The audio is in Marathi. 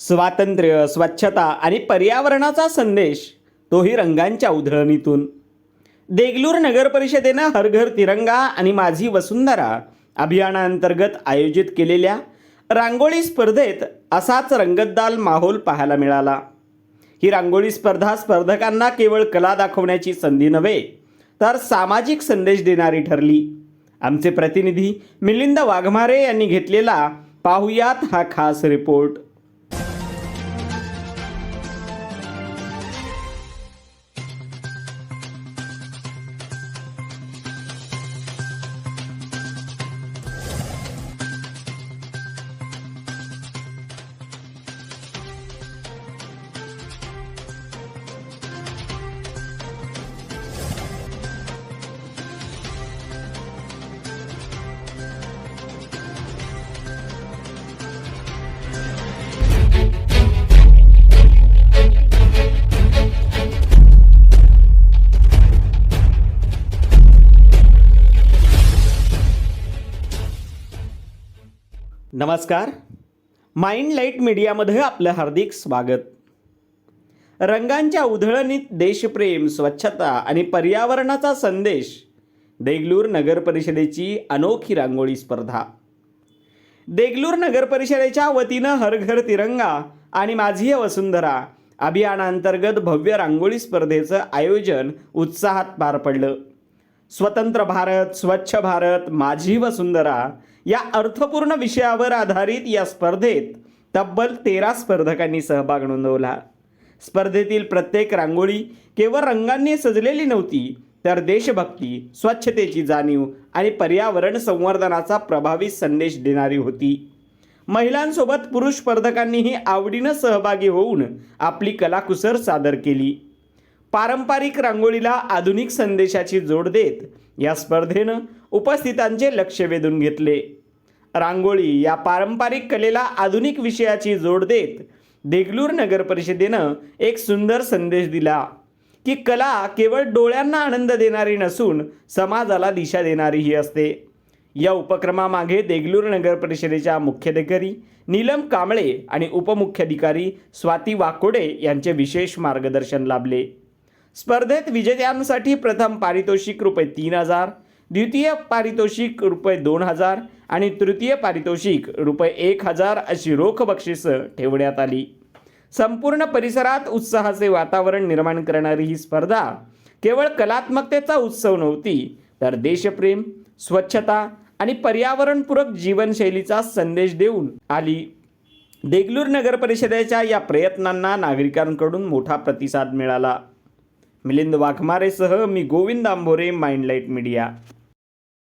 स्वातंत्र्य स्वच्छता आणि पर्यावरणाचा संदेश तोही रंगांच्या उधळणीतून. देगलूर नगर परिषदेनं तिरंगा आणि माझी वसुंधरा अभियानाअंतर्गत आयोजित केलेल्या रांगोळी स्पर्धेत असाच रंगतदाल माहोल पाहायला मिळाला. ही रांगोळी स्पर्धा स्पर्धकांना केवळ कला दाखवण्याची संधी नव्हे तर सामाजिक संदेश देणारी ठरली. आमचे प्रतिनिधी मिलिंद वाघमारे यांनी घेतलेला पाहुयात हा खास रिपोर्ट. नमस्कार. माइंड लाइट मीडियामध्ये आपलं हार्दिक स्वागत. रंगांच्या उधळणीत देशप्रेम स्वच्छता आणि पर्यावरणाचा संदेश देगलूर नगर परिषदेची अनोखी रांगोळी स्पर्धा. देगलूर नगर परिषदेच्या वतीनं हर घर तिरंगा आणि माझी वसुंधरा अभियानांतर्गत भव्य रांगोळी स्पर्धेचं आयोजन उत्साहात पार पडलं. स्वतंत्र भारत स्वच्छ भारत माझी वसुंधरा या अर्थपूर्ण विषयावर आधारित या स्पर्धेत तब्बल तेरा स्पर्धकांनी सहभाग नोंदवला. स्पर्धेतील प्रत्येक रांगोळी केवळ रंगांनी सजलेली नव्हती तर देशभक्ती स्वच्छतेची जाणीव आणि पर्यावरण संवर्धनाचा प्रभावी संदेश देणारी होती. महिलांसोबत पुरुष स्पर्धकांनीही आवडीनं सहभागी होऊन आपली कलाकुसर सादर केली. पारंपरिक रांगोळीला आधुनिक संदेशाची जोड देत या स्पर्धेनं उपस्थितांचे लक्ष वेधून घेतले. रांगोळी या पारंपरिक कलेला आधुनिक विषयाची जोड देत देगलूर नगर परिषदेनं एक सुंदर संदेश दिला की कला केवळ डोळ्यांना आनंद देणारी नसून समाजाला दिशा देणारीही असते. या उपक्रमामागे देगलूर नगर परिषदेच्या मुख्याधिकारी नीलम कांबळे आणि उपमुख्याधिकारी स्वाती वाकोडे यांचे विशेष मार्गदर्शन लाभले. स्पर्धेत विजेत्यांसाठी प्रथम पारितोषिक रुपये तीन हजार द्वितीय पारितोषिक रुपये दोन हजार आणि तृतीय पारितोषिक रुपये एक हजार अशी रोख बक्षिसं ठेवण्यात आली. संपूर्ण परिसरात उत्साहाचे वातावरण निर्माण करणारी ही स्पर्धा केवळ कलात्मकतेचा उत्सव नव्हती तर देशप्रेम स्वच्छता आणि पर्यावरणपूरक जीवनशैलीचा संदेश देऊन आली. देगलूर नगर परिषदेच्या या प्रयत्नांना नागरिकांकडून मोठा प्रतिसाद मिळाला. मिलिंद वाघमारेसह मी गोविंद आंबोरे माइंडलाईट मीडिया.